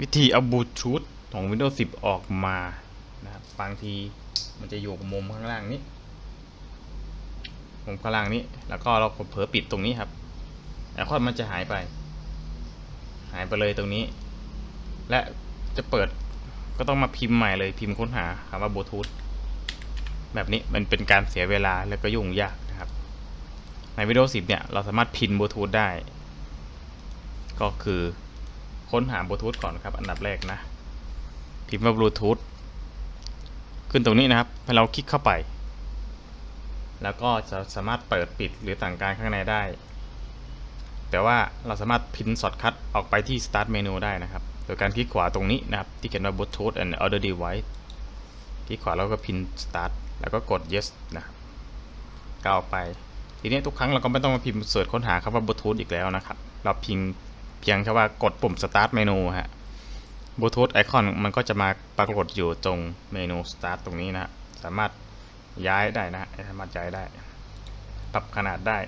วิธีเอาบลูทูธของ Windows 10 ออกมานะครับบางทีมันจะอยู่มุมข้างล่างนี้มุมข้างล่างนี้ แล้วก็เราเผลอปิดตรงนี้ครับไอคอนมันจะหายไป หายไปเลยตรงนี้ และจะเปิดก็ต้องมาพิมพ์ใหม่เลยพิมพ์ค้นหาคำว่าบลูทูธแบบนี้มันเป็นการเสียเวลาแล้วก็ยุ่งยากนะครับ ใน Windows 10 เนี่ย เราสามารถพินบลูทูธได้ ก็คือ ค้นหาบลูทูธก่อนครับ อันดับแรกนะพิมพ์ว่าบลูทูธขึ้นตรงนี้นะครับให้เราคลิกเข้าไป แล้วก็จะสามารถเปิดปิดหรือสั่งการข้างในได้ แต่ว่าเราสามารถพินช็อตคัทออกไปที่ Start Menu ได้นะครับ โดยการคลิกขวาตรงนี้นะครับ ที่เขียนว่า Bluetooth and Other Device คลิกขวาแล้วก็พิน Start แล้วก็กด Yes นะครับก็ออกไป ทีนี้ทุกครั้งเราก็ไม่ต้องมาพิมพ์เสิร์ชค้นหาคำว่า Bluetooth อีกแล้วนะครับ เราพิมพ์ พียงแค่ว่ากดปุ่ม Start เมนูฮะบลูทูธไอคอนมันก็จะมาปรากฏอยู่ตรงเมนู Start ตรงนี้นะฮะสามารถย้ายได้นะฮะสามารถย้ายได้ ปรับขนาดได้